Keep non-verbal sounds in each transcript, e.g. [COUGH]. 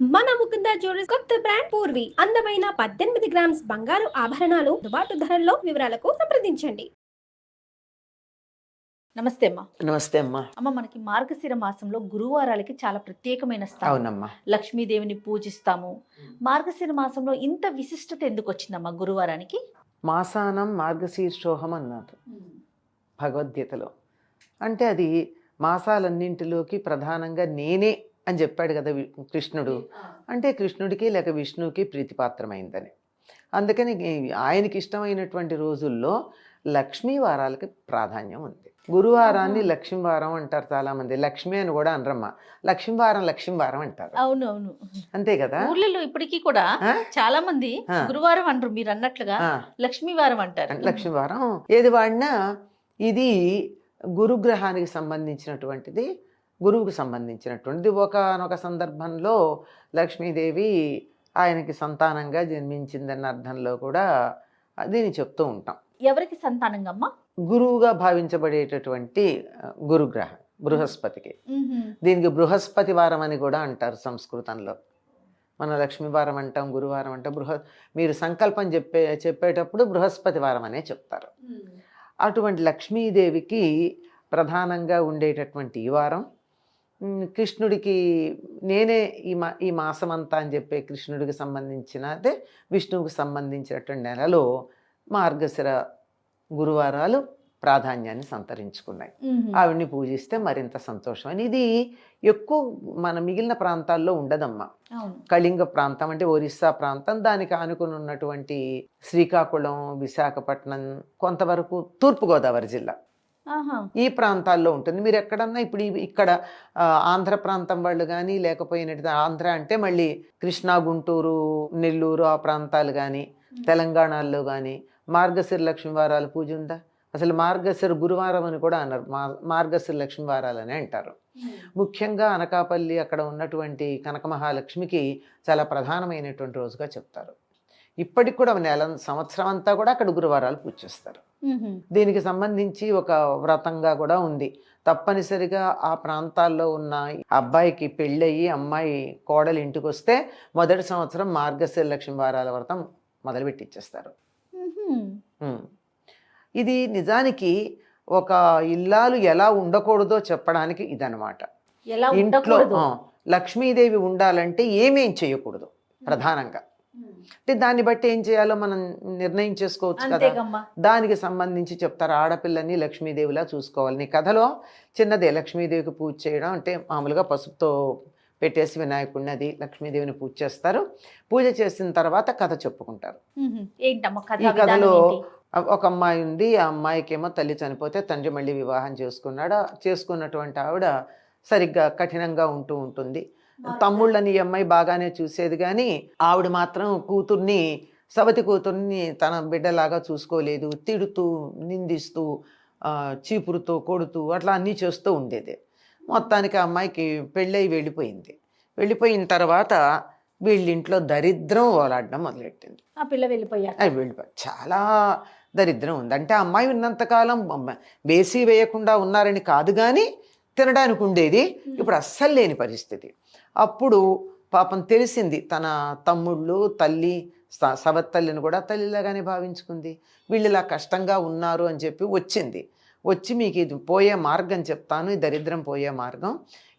మన ముకుంద జ్యువెలర్స్ కొత్త బ్రాండ్ పూర్వి. అందమైన పద్దెనిమిది గ్రామ్స్ బంగారు ఆభరణాలు దుబాటు ధరల్లో వివరాలకు సంప్రదించండి. నమస్తే అమ్మా. నమస్తే అమ్మా. అమ్మ మనకి మార్గశిర మాసంలో గురువారాలకి చాలా ప్రత్యేకమైన స్థానం అవునమ్మా. లక్ష్మీదేవిని పూజిస్తాము. మార్గశిర మాసంలో ఇంత విశిష్టత ఎందుకు వచ్చిందమ్మా గురువారానికి? మాసానం మార్గశీర్షోహం అన్నారు. భగవద్గీతలో. అంటే అది మాసాలన్నింటిలోకి ప్రధానంగా నేనే అని చెప్పాడు కదా కృష్ణుడు. అంటే కృష్ణుడికి లేక విష్ణువుకి ప్రీతిపాత్రమైందని. అందుకని ఆయనకి ఇష్టమైనటువంటి రోజుల్లో లక్ష్మీ వారాలకి ప్రాధాన్యం ఉంది. గురువారాన్ని ఆహా. లక్ష్మీ వారం అంటారు చాలామంది. లక్ష్మి అని కూడా అనరమ్మా. లక్ష్మీ వారం లక్ష్మీ వారం అంటారు. అవును అవును అంతే కదా? ఊర్లలో ఇప్పటికీ కూడా? చాలా మంది. గురువారం అంటారు మీరు అన్నట్లుగా. లక్ష్మీవారం అంటారు. లక్ష్మీవారం. ఏది వాడినా ఇది గురుగ్రహానికి సంబంధించినటువంటిది గురువుకు సంబంధించినటువంటిది. ఒకనొక సందర్భంలో లక్ష్మీదేవి ఆయనకి సంతానంగా జన్మించిందన్న అర్థంలో కూడా దీన్ని చెప్తూ ఉంటాం. ఎవరికి సంతానంగా అమ్మా గురువుగా భావించబడేటటువంటి గురుగ్రహం బృహస్పతికి. దీనికి బృహస్పతి వారం అని కూడా అంటారు సంస్కృతంలో. మన లక్ష్మీవారం అంటాం గురువారం అంటాం బృహ మీరు సంకల్పం చెప్పే చెప్పేటప్పుడు బృహస్పతి వారం అనే చెప్తారు. అటువంటి లక్ష్మీదేవికి ప్రధానంగా ఉండేటటువంటి ఈ వారం కృష్ణుడికి నేనే ఈ మా ఈ మాసం అంతా అని చెప్పే కృష్ణుడికి సంబంధించిన అదే విష్ణువుకి సంబంధించినటువంటి నెలలో మార్గశిర గురువారాలు ప్రాధాన్యాన్ని సంతరించుకున్నాయి. ఆవిడ్ని పూజిస్తే మరింత సంతోషం. అని ఇది ఎక్కువ మన మిగిలిన ప్రాంతాల్లో ఉండదమ్మా. కళింగ ప్రాంతం అంటే ఒరిస్సా ప్రాంతం దానికి ఆనుకుని ఉన్నటువంటి శ్రీకాకుళం విశాఖపట్నం కొంతవరకు తూర్పుగోదావరి జిల్లా. ఈ ప్రాంతాల్లో ఉంటుంది. మీరు ఎక్కడన్నా ఇప్పుడు ఇక్కడ ఆంధ్ర ప్రాంతం వాళ్ళు కానీ లేకపోయినట్టు ఆంధ్ర అంటే మళ్ళీ కృష్ణా గుంటూరు నెల్లూరు ఆ ప్రాంతాలు కానీ తెలంగాణలో కానీ మార్గశిర లక్ష్మీ వారాల పూజ ఉందా? అసలు మార్గశిర గురువారం అని కూడా అన్నారు మా మార్గశిర లక్ష్మీ వారాలు అని అంటారు. ముఖ్యంగా అనకాపల్లి అక్కడ ఉన్నటువంటి కనక మహాలక్ష్మికి చాలా ప్రధానమైనటువంటి రోజుగా చెప్తారు. ఇప్పటికి కూడా నెల సంవత్సరం అంతా కూడా అక్కడ గురువారాలు పూజ చేస్తారు. మ్హూ. దీనికి సంబంధించి ఒక వ్రతంగా కూడా ఉంది. తప్పనిసరిగా ఆ ప్రాంతాల్లో ఉన్న అబ్బాయికి పెళ్ళయి అమ్మాయి కోడలు ఇంటికి వస్తే మొదటి సంవత్సరం మార్గశిర లక్ష్మి వారాల వ్రతం మొదలుపెట్టి ఇచ్చేస్తారు మ్హూ. ఉమ్. ఇది నిజానికి ఒక ఇల్లాలు ఎలా ఉండకూడదో చెప్పడానికి ఇదనమాట ఇంట్లో లక్ష్మీదేవి ఉండాలంటే ఏమేం చేయకూడదు? ప్రధానంగా. అంటే దాన్ని బట్టి ఏం చేయాలో మనం నిర్ణయం చేసుకోవచ్చు కదా. దానికి సంబంధించి చెప్తారు ఆడపిల్లని లక్ష్మీదేవిలా చూసుకోవాలి. నీ కథలో చిన్నదే లక్ష్మీదేవికి పూజ చేయడం అంటే మామూలుగా పసుపుతో పెట్టేసి వినాయకుడిని అది లక్ష్మీదేవిని పూజ చేస్తారు. పూజ చేసిన తర్వాత కథ చెప్పుకుంటారు. ఈ కథలో? ఒక అమ్మాయి ఉంది ఆ అమ్మాయికి ఏమో తల్లి చనిపోతే తండ్రి మళ్ళీ వివాహం చేసుకున్నాడు చేసుకున్నటువంటి ఆవిడ సరిగ్గా కఠినంగా ఉంటూ ఉంటుంది. తమ్ముళ్ళని ఈ అమ్మాయి బాగానే చూసేది కానీ ఆవిడ మాత్రం కూతుర్ని సవతి కూతుర్ని తన బిడ్డలాగా చూసుకోలేదు. తిడుతూ నిందిస్తూ చీపురుతో కొడుతూ అట్లా అన్నీ చేస్తూ ఉండేది. మొత్తానికి ఆ అమ్మాయికి పెళ్ళై వెళ్ళిపోయింది. వెళ్ళిపోయిన తర్వాత వీళ్ళింట్లో దరిద్రం ఓలాడడం మొదలెట్టింది. ఆ పిల్ల వెళ్ళిపోయాక? వెళ్ళిపోయి చాలా దరిద్రం ఉంది. అంటే అమ్మాయి ఉన్నంతకాలం వేసి వేయకుండా ఉన్నారని కాదు కానీ తినడానికి ఉండేది ఇప్పుడు అస్సలు లేని పరిస్థితి. అప్పుడు పాపం తెలిసింది తన తమ్ముళ్ళు తల్లి సవత్తల్లిని కూడా తల్లిలాగానే భావించుకుంది. వీళ్ళు ఇలా కష్టంగా ఉన్నారు అని చెప్పి వచ్చింది. వచ్చి మీకు ఇది పోయే మార్గం చెప్తాను ఈ దరిద్రం పోయే మార్గం.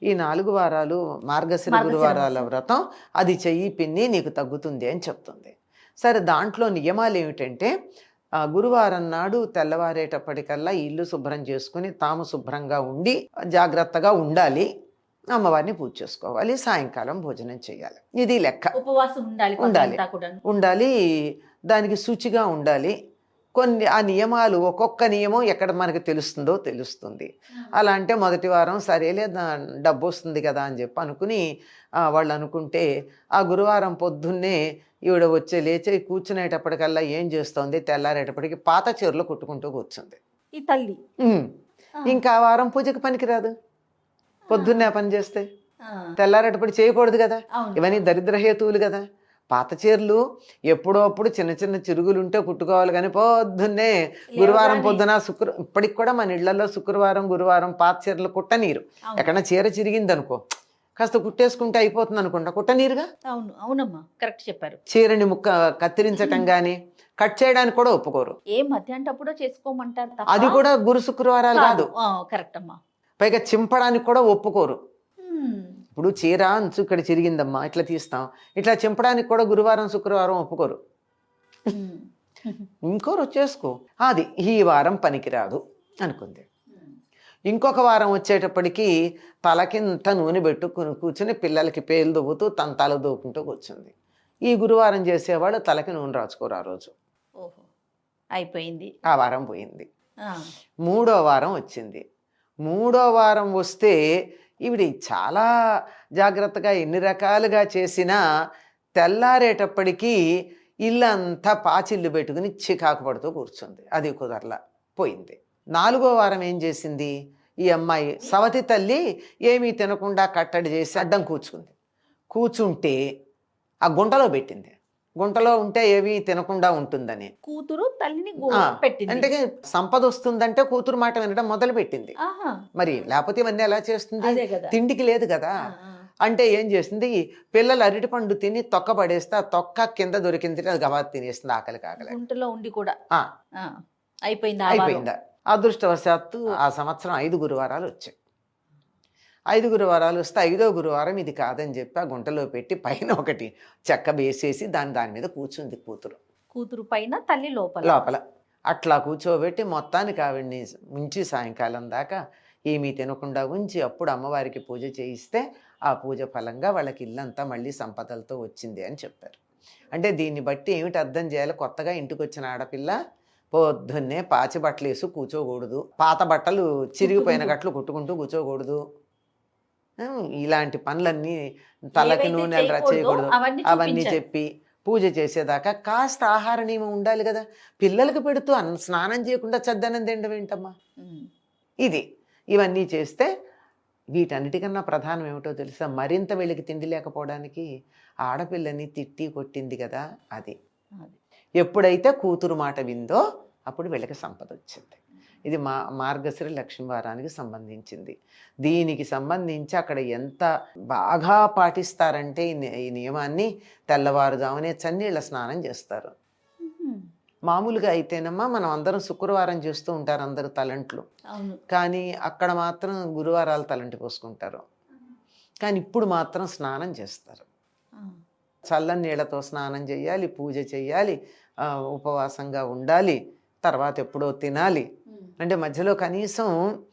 ఈ నాలుగు వారాలు మార్గశిర గురువారాల. వ్రతం అది చెయ్యి పిన్ని నీకు తగ్గుతుంది అని చెప్తుంది. సరే దాంట్లో నియమాలు ఏమిటంటే గురువారం నాడు తెల్లవారేటప్పటికల్లా ఇల్లు శుభ్రం చేసుకుని తాము శుభ్రంగా ఉండి జాగ్రత్తగా ఉండాలి. అమ్మవారిని పూజ చేసుకోవాలి. సాయంకాలం భోజనం చేయాలి. ఇది లెక్క. ఉపవాసం ఉండాలి. ఉండాలి. దానికి శుచిగా ఉండాలి. కొన్ని ఆ నియమాలు ఒక్కొక్క నియమం ఎక్కడ మనకి తెలుస్తుందో తెలుస్తుంది. అలా అంటే మొదటి వారం సరేలే డబ్బు వస్తుంది కదా అని చెప్పి అనుకుని వాళ్ళు అనుకుంటే ఆ గురువారం పొద్దున్నే ఈవిడ వచ్చే లేచి కూర్చునేటప్పటికల్లా ఏం చేస్తోంది? తెల్లారేటప్పటికి పాత చీరలు కుట్టుకుంటూ కూర్చుంది. ఈ తల్లి. ఇంకా వారం పూజకి పనికిరాదు. పొద్దున్నే పని చేస్తే. తెల్లారేటప్పుడు చేయకూడదు కదా. ఇవన్నీ దరిద్ర హేతువులు కదా. పాత చీరలు ఎప్పుడో అప్పుడు చిన్న చిన్న చిరుగులు ఉంటే కుట్టుకోవాలి కానీ పొద్దున్నే గురువారం. పొద్దున శుక్ర ఇప్పటికి కూడా మన ఇళ్ళలో శుక్రవారం గురువారం పాత చీరలు కుట్టనీరు. ఎక్కడన్నా చీర చిరిగింది అనుకో కాస్త కుట్టేసుకుంటే అయిపోతుంది అనుకుంటా కుట్టనీరుగా? అవును. అవునమ్మా. కరెక్ట్ చెప్పారు. చీరని ముక్క కత్తిరించటం కానీ కట్ చేయడానికి కూడా ఒప్పుకోరు. ఏ మధ్యాంటప్పుడో చేసుకోమంటారు అది కూడా గురు శుక్రవారాలు కాదు. కరెక్ట్ అమ్మా పైగా చింపడానికి కూడా ఒప్పుకోరు. ఇప్పుడు చీర అంచు ఇక్కడ చిరిగిందమ్మా ఇట్లా తీస్తాం. ఇట్లా చింపడానికి కూడా గురువారం శుక్రవారం ఒప్పుకోరు. ఉమ్. [LAUGHS] ఇంకో రోజు చేసుకో. అది ఈ వారం పనికిరాదు అనుకుంది. ఇంకొక వారం వచ్చేటప్పటికి తలకింత నూనె పెట్టుకుని కూర్చుని పిల్లలకి పేలు దువ్వుతూ తన తల దూకుంటూ కూర్చుంది. ఈ గురువారం చేసేవాళ్ళు తలకి నూనె రాచుకోరు ఆ రోజు. ఓహో అయిపోయింది. ఆ వారం పోయింది. మూడో వారం వచ్చింది. మూడో వారం వస్తే ఈవిడ చాలా జాగ్రత్తగా ఎన్ని రకాలుగా చేసినా తెల్లారేటప్పటికీ ఇల్లంతా పాచిల్లు పెట్టుకుని చికాకు పడుతూ కూర్చుంది. అది కుదరల పోయింది. నాలుగో వారం ఏం చేసింది? ఈ అమ్మాయి సవతి తల్లి ఏమీ తినకుండా కట్టడి చేసి అడ్డం కూర్చుంది. కూర్చుంటే ఆ గుంటలో పెట్టింది. గుంటలో ఉంటే ఏవి తినకుండా ఉంటుందని. కూతురు తల్లిని పెట్టింది. అంటే సంపద వస్తుందంటే కూతురు మాట వినడం మొదలు పెట్టింది మరి లేకపోతే ఇవన్నీ ఎలా చేస్తుంది? తిండికి లేదు కదా. అంటే ఏం చేస్తుంది? పిల్లలు అరటిపండు తిని తొక్క పడేస్తే ఆ తొక్క కింద దొరికింది అది గవా తినేస్తుంది ఆకలి. కాకలే గుంటలో ఉండి కూడా. అయిపోయింది. అయిపోయిందా. అదృష్టవశాత్తు ఆ సంవత్సరం ఐదు గురువారాలు వచ్చాయి. ఐదు గురువారాలు వస్తే ఐదో గురువారం ఇది కాదని చెప్పి ఆ గుంటలో పెట్టి పైన ఒకటి చెక్క వేసేసి దాని దాని మీద కూర్చుంది కూతురు. కూతురు పైన తల్లి లోపల. లోపల. అట్లా కూర్చోబెట్టి మొత్తానికి ఆవిడ్ని ఉంచి సాయంకాలం దాకా ఏమీ తినకుండా ఉంచి అప్పుడు అమ్మవారికి పూజ చేయిస్తే ఆ పూజ ఫలంగా వాళ్ళకి ఇల్లంతా మళ్ళీ సంపదలతో వచ్చింది అని చెప్పారు. అంటే దీన్ని బట్టి ఏమిటి అర్థం చేయాలి? కొత్తగా ఇంటికి వచ్చిన ఆడపిల్ల పొద్దున్నే పాచి బట్టలు వేసి కూర్చోకూడదు. పాత బట్టలు చిరిగిపోయిన. గట్లు కుట్టుకుంటూ కూర్చోకూడదు. ఇలాంటి పనులన్నీ తలకి ఏవైతే నూనె చేయకూడదో చేయకూడదు అవన్నీ. చెప్పి పూజ చేసేదాకా కాస్త ఆహార నియమం ఉండాలి కదా పిల్లలకి పెడుతూ అన్న స్నానం చేయకుండా చద్దనం తినడం ఏంటమ్మా. ఇది ఇవన్నీ చేస్తే వీటన్నిటికన్నా ప్రధానం ఏమిటో తెలుసా మరింత వీళ్ళకి తిండి లేకపోవడానికి ఆడపిల్లని తిట్టి కొట్టింది కదా అది. ఎప్పుడైతే కూతురు మాట విందో అప్పుడు వీళ్ళకి సంపద వచ్చింది ఇది మా మార్గశిర లక్ష్మీవారానికి సంబంధించింది. దీనికి సంబంధించి అక్కడ ఎంత బాగా పాటిస్తారంటే ఈ నియమాన్ని తెల్లవారుజామునే చన్నీళ్ళ స్నానం చేస్తారు. మామూలుగా అయితేనమ్మా మనం అందరం శుక్రవారం చేస్తూ ఉంటారు అందరూ తలంట్లు. కానీ అక్కడ మాత్రం గురువారాలు తలంటి పోసుకుంటారు. కానీ ఇప్పుడు మాత్రం స్నానం చేస్తారు. చల్లని నీళ్ళతో స్నానం చేయాలి పూజ చేయాలి ఉపవాసంగా ఉండాలి. తర్వాత ఎప్పుడో తినాలి. అంటే మధ్యలో కనీసం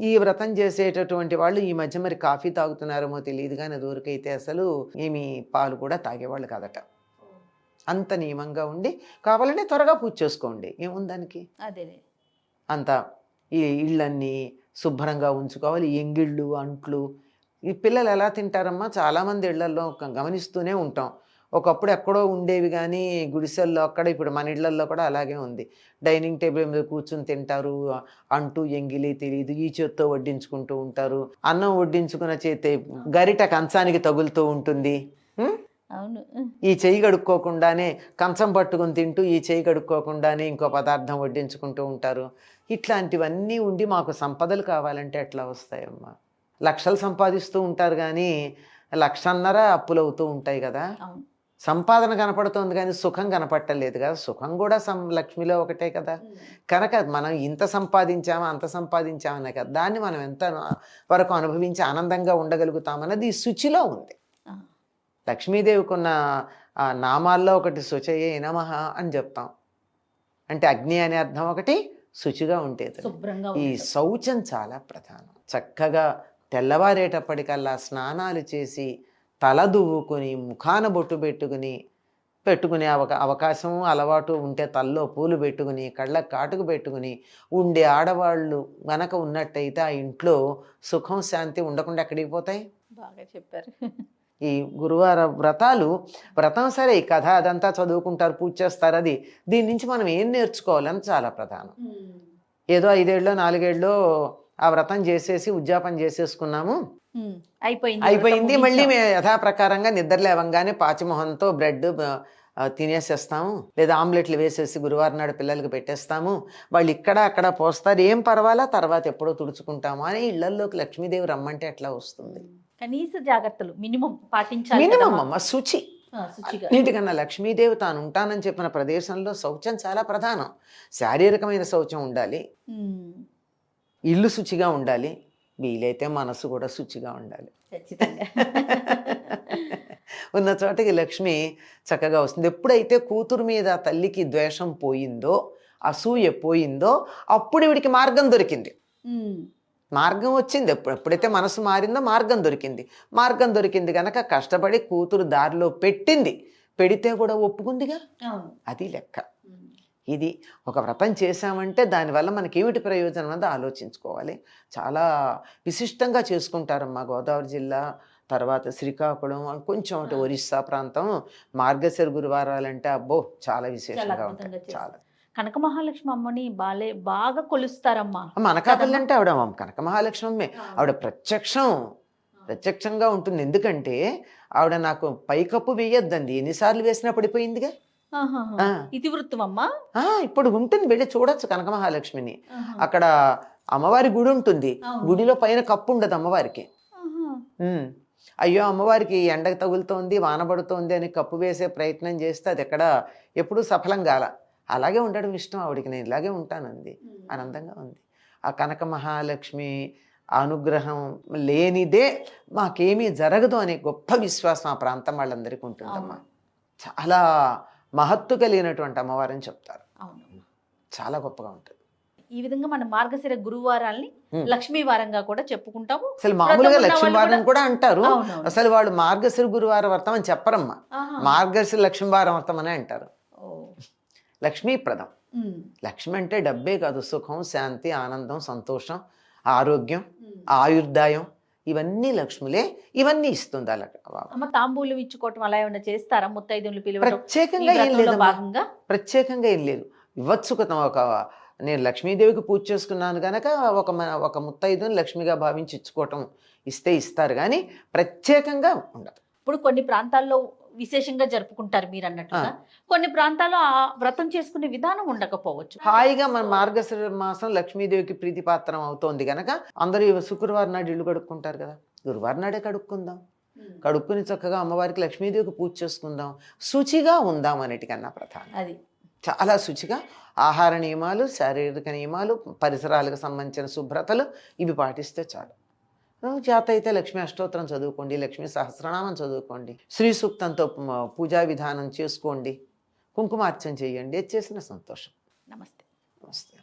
ఈ వ్రతం చేసేటటువంటి వాళ్ళు ఈ మధ్య మరి కాఫీ తాగుతున్నారేమో తెలియదు కానీ దూరకైతే అసలు ఏమి పాలు కూడా తాగేవాళ్ళు కాదట. అంత నియమంగా ఉండి కావాలంటే త్వరగా పూజ చేసుకోండి. ఏముందానికి అదేలే అంత ఈ ఇళ్ళన్నీ శుభ్రంగా ఉంచుకోవాలి. ఎంగిళ్ళు అంట్లు. ఈ పిల్లలు ఎలా తింటారమ్మా? చాలామంది ఇళ్ళల్లో గ- గమనిస్తూనే ఉంటాం. ఒకప్పుడు ఎక్కడో ఉండేవి కానీ గుడిసెల్లో అక్కడ ఇప్పుడు మన ఇళ్ళల్లో కూడా అలాగే ఉంది. డైనింగ్ టేబుల్ మీద కూర్చుని తింటారు అంటూ ఎంగిలి తెలియదు ఈ చేత్తో వడ్డించుకుంటూ ఉంటారు అన్నం వడ్డించుకున్న చేతే గరిట కంచానికి తగులుతూ ఉంటుంది? అవును. ఈ చెయ్యి కడుక్కోకుండానే కంచం పట్టుకుని తింటూ ఈ చెయ్యి కడుక్కోకుండానే ఇంకో పదార్థం వడ్డించుకుంటూ ఉంటారు. ఇట్లాంటివన్నీ ఉండి మాకు సంపదలు కావాలంటే ఎట్లా వస్తాయమ్మా? లక్షలు సంపాదిస్తూ ఉంటారు కానీ లక్షన్నర అప్పులు అవుతూ ఉంటాయి కదా? అవును. సంపాదన కనపడుతోంది కానీ సుఖం కనపట్టలేదు కదా. సుఖం కూడా సం లక్ష్మిలో ఒకటే కదా. కనుక మనం ఇంత సంపాదించామా అంత సంపాదించామనే కదా. దాన్ని మనం ఎంత వరకు అనుభవించి ఆనందంగా ఉండగలుగుతామన్నది ఈ శుచిలో ఉంది. ఆ. లక్ష్మీదేవికి ఉన్న ఆ నామాల్లో ఒకటి శుచయే నమః అని చెప్తాం. అంటే అగ్ని అనే అర్థం ఒకటి శుచిగా ఉండేది. ఈ. శౌచం చాలా ప్రధానం. చక్కగా తెల్లవారేటప్పటికల్లా స్నానాలు చేసి తల దువ్వుకొని ముఖాన బొట్టు పెట్టుకుని పెట్టుకునే అవకా అవకాశం అలవాటు ఉంటే తల్లో పూలు పెట్టుకుని కళ్ళకు కాటుకు పెట్టుకుని ఉండే ఆడవాళ్ళు గనక ఉన్నట్టయితే ఆ ఇంట్లో సుఖం శాంతి ఉండకుండా ఎక్కడికి పోతాయి? బాగా చెప్పారు. ఈ గురువార వ్రతాలు వ్రతం సరే ఈ కథ అదంతా చదువుకుంటారు పూజ చేస్తారు అది. దీని నుంచి మనం ఏం నేర్చుకోవాలని చాలా ప్రధానం. ఏదో ఐదేళ్ళలో నాలుగేళ్ళలో ఆ వ్రతం చేసేసి ఉద్యాపన చేసేసుకున్నాము. అయిపోయింది అయిపోయింది. మళ్ళీ. మేము యథాప్రకారంగా నిద్ర లేవంగానే పాచిమొహంతో బ్రెడ్ తినేసేస్తాము. లేదా ఆమ్లెట్లు వేసేసి గురువారం నాడు పిల్లలకి పెట్టేస్తాము. వాళ్ళు ఇక్కడ అక్కడ పోస్తారు. ఏం పర్వాలా? తర్వాత ఎప్పుడో తుడుచుకుంటాము అని ఇళ్ళల్లోకి లక్ష్మీదేవి రమ్మంటే ఎట్లా వస్తుంది. కనీస జాగ్రత్తలు మినిమం పాటించాలి మినిమం. అమ్మ శుచి. అన్నిటికన్నా లక్ష్మీదేవి తాను ఉంటానని చెప్పిన ప్రదేశంలో శౌచం చాలా ప్రధానం. శారీరకమైన శౌచం ఉండాలి. ఇల్లు శుచిగా ఉండాలి వీలైతే మనసు కూడా శుచిగా ఉండాలి. [LAUGHS] ఉన్న చోటకి లక్ష్మి చక్కగా వస్తుంది. ఎప్పుడైతే కూతురు మీద తల్లికి ద్వేషం పోయిందో అసూయ పోయిందో అప్పుడు వీడికి మార్గం దొరికింది. మార్గం వచ్చింది. ఎప్పుడు ఎప్పుడైతే మనసు మారిందో మార్గం దొరికింది. మార్గం దొరికింది కనుక కష్టపడి కూతురు దారిలో పెట్టింది. పెడితే కూడా ఒప్పుకుందిగా? అది లెక్క. ఇది ఒక వ్రతం చేశామంటే దానివల్ల మనకి ఏమిటి ప్రయోజనం అన్నది ఆలోచించుకోవాలి. చాలా విశిష్టంగా చేసుకుంటారమ్మా గోదావరి జిల్లా తర్వాత శ్రీకాకుళం కొంచెం అటు. ఒరిస్సా ప్రాంతం మార్గశిర గురువారాలంటే అబ్బో చాలా విశేషంగా ఉంటాయి. చాలా. కనక మహాలక్ష్మి అమ్మని బాలే బాగా కొలుస్తారమ్మా. అనకాపల్లి అంటే ఆవిడ కనక మహాలక్ష్మి ఆవిడ ప్రత్యక్షం ప్రత్యక్షంగా ఉంటుంది. ఎందుకంటే ఆవిడ నాకు పైకప్పు వేయొద్దండి. ఎన్నిసార్లు వేసినా పడిపోయిందిగా? ఇప్పుడు ఉంటుంది వెళ్ళి చూడొచ్చు కనక మహాలక్ష్మిని. అక్కడ అమ్మవారి గుడి ఉంటుంది. గుడిలో పైన కప్పు ఉండదు అమ్మవారికి. అయ్యో అమ్మవారికి ఎండ తగులుతోంది వాన పడుతోంది అని కప్పు వేసే ప్రయత్నం చేస్తే అది ఎక్కడ ఎప్పుడూ సఫలం కాల. అలాగే ఉండడం ఇష్టం ఆవిడికి. నేను ఇలాగే ఉంటానంది. ఆనందంగా ఉంది. ఆ కనక మహాలక్ష్మి అనుగ్రహం లేనిదే మాకేమీ జరగదు అనే గొప్ప విశ్వాసం ఆ ప్రాంతం వాళ్ళందరికీ ఉంటుందమ్మా. చాలా మహత్తు కలిగినటువంటి అమ్మవారని చెప్తారు అవును చాలా గొప్పగా ఉంటుంది ఈ విధంగా మన మార్గశిర గురువారాల్ని ఉమ్. లక్ష్మీ వారంగా కూడా చెప్పుకుంటాము అసలు మామూలుగా ఉన్న వాళ్ళు లక్ష్మీవారం కూడా- అంటారు. అసలు వాళ్ళు మార్గశిర గురువార వ్రతం అని చెప్పరమ్మా. మార్గశిర లక్ష్మీవారం వ్రతం అనే అంటారు ఓ. లక్ష్మీప్రదం. లక్ష్మి అంటే డబ్బే కాదు సుఖం శాంతి ఆనందం సంతోషం ఆరోగ్యం. ఆయుర్దాయం ఇవన్నీ లక్ష్ములే ఇవన్నీ ఇస్తుంది అలా అమ్మ తాంబూలం ఇచ్చుకోవటం అలా ఏమైనా చేస్తారా? పిలవడం? ఈ ప్రత్యేకంగా ఏం లేదమ్మా. భాగంగా? ప్రత్యేకంగా ఏం లేదు. ఇవ్వచ్చు కదా ఒక నేను లక్ష్మీదేవికి పూజ చేసుకున్నాను గనక ఒక ఒక ముత్తైదుని లక్ష్మిగా భావించి ఇచ్చుకోవటం ఇస్తే ఇస్తారు కానీ ప్రత్యేకంగా ఉండదు. ఇప్పుడు కొన్ని ప్రాంతాల్లో విశేషంగా జరుపుకుంటారు మీరు అన్నట్టుగా కొన్ని ప్రాంతాల్లో ఆ వ్రతం చేసుకునే విధానం ఉండకపోవచ్చు. హాయిగా మన మార్గశిర మాసం లక్ష్మీదేవికి ప్రీతిపాత్రం అవుతోంది గనక అందరూ శుక్రవారం నాడు ఇల్లు కడుక్కుంటారు కదా. గురువారం నాడే కడుక్కుందాం. కడుక్కుని చక్కగా అమ్మవారికి లక్ష్మీదేవికి పూజ చేసుకుందాం. శుచిగా ఉందాం అన్నిటికన్నా ప్రధానం. అది. చాలా శుచిగా ఆహార నియమాలు శారీరక నియమాలు పరిసరాలకు సంబంధించిన శుభ్రతలు ఇవి పాటిస్తే చాలు. జాత అయితే లక్ష్మీ అష్టోత్తరం చదువుకోండి లక్ష్మీ సహస్రనామం చదువుకోండి శ్రీ సూక్తంతో పూజా విధానం చేసుకోండి కుంకుమార్చన చేయండి చేసిన సంతోషం. నమస్తే. నమస్తే.